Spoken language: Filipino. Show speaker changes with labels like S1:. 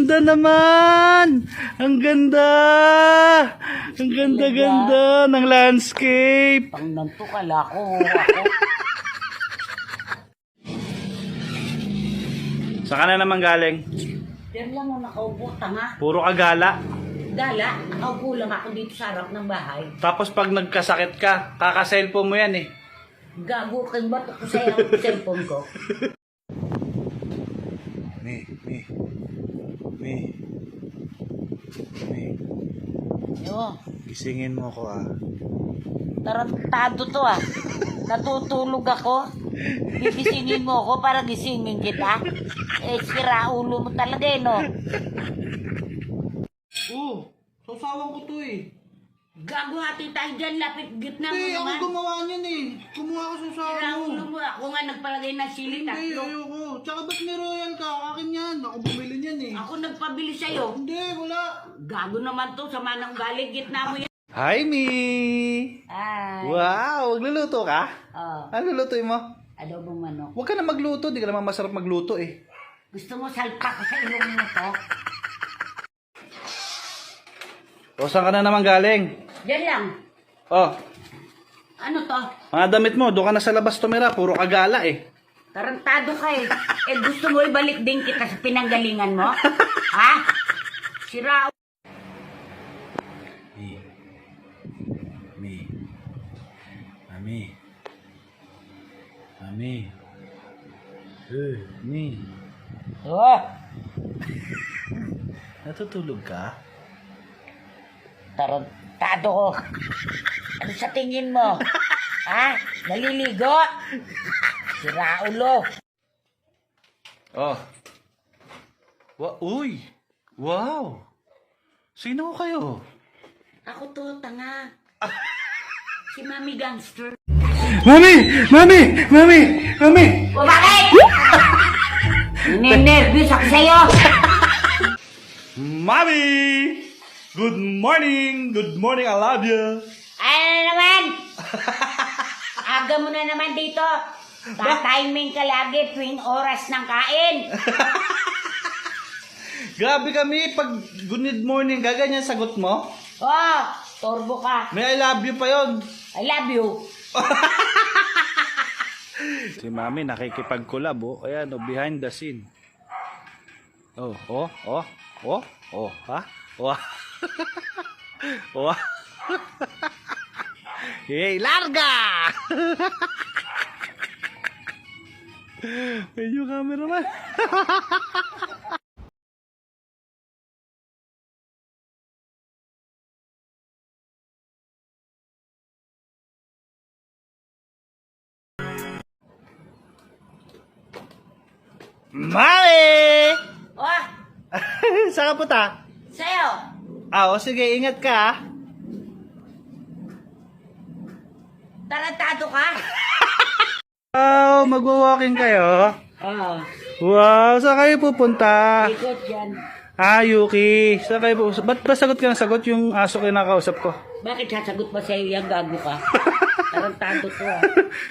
S1: ganda naman! Ang ganda! Ang ganda-ganda ng landscape!
S2: Pang nantukala ko. Ako.
S1: Saan ka na naman galing?
S2: Diyan lang ako nakaupo, tanga.
S1: Puro kagala.
S2: Gala, nakaupo lang ako dito sa harap ng bahay.
S1: Tapos pag nagkasakit ka, kaka-cellphone mo yan eh.
S2: Gago kay ba't ako sa'yo ang cellphone ko?
S1: Me, me, me, me.
S2: Yo,
S1: Gisingin mo ko ah.
S2: tarantado to ah. Natutulog ako. Gigisingin mo ako para gisingin kita. Eh, sira ulo mo talaga eh, no?
S1: Oo, sasawan ko to eh.
S2: Gago hati tayo dyan, lapit gitna mo
S1: Hindi, ako
S2: naman.
S1: gumawa niyan eh. Kumuha ko sa
S2: Sira
S1: sasawan
S2: ulo
S1: mo.
S2: mo. Ako nga nagpalagay ng sili
S1: Hindi,
S2: tatlo.
S1: ayoko. Tsaka ba't may royal ka? Akin yan. Ako bumili niyan eh.
S2: Ako nagpabili sa'yo.
S1: Hindi, wala.
S2: Gago naman to, sama ng galing, gitna mo yan.
S1: Hi, me!
S2: Ay.
S1: Wow, magluluto ka?
S2: Oh,
S1: Ano lulutuin mo?
S2: adobong manok.
S1: Huwag ka na magluto, di ka naman masarap magluto eh.
S2: Gusto mo salpak ko sa ilong mo to?
S1: O, saan ka na naman galing?
S2: Diyan lang.
S1: Oh,
S2: Ano to?
S1: mga damit mo, doon ka na sa labas tumira, puro kagala eh.
S2: Tarantado ka eh. Eh gusto mo ibalik din kita sa pinanggalingan mo? ha? Sira
S1: Me. Me. Mami. Mami. Eh, me.
S2: Oh,
S1: Natutulog ka?
S2: Tarantado ko. Ano sa tingin mo? ha? Naliligo? Sira ulo.
S1: Oh. Wa uy. Wow. Sino kayo?
S2: Ako to, tanga. Si Mami Gangster.
S1: Mami! Mami! Mami! Mami!
S2: O bakit? Ninervous ako sa'yo.
S1: Mami! Good morning! Good morning, I love you!
S2: Ano na naman? Aga mo na naman dito. Tatiming ka lagi tuwing oras ng kain.
S1: Grabe kami, pag good morning, gaganyan sagot mo.
S2: Oh, torbo ka.
S1: May I love you pa yon.
S2: I love you.
S1: Si Mami nakikipag-collab oh. Ayan oh, behind the scene. Oh, oh, oh, oh, oh, ha? Oh. Oh. hey, larga! Medyo camera man. Mami!
S2: Oh,
S1: Saan ka puta?
S2: sa'yo.
S1: Ah, o sige, ingat ka ah.
S2: Tarantado ka?
S1: Wow, magwa-walking kayo?
S2: Oh,
S1: Wow, saan kayo pupunta?
S2: ikot yan.
S1: Ah, Yuki. Saan kayo pupunta? Ba't ba sagot ka ng sagot yung aso kinakausap ko?
S2: Bakit sasagot ba sa'yo yan? Gago ka. Tarantado to ah.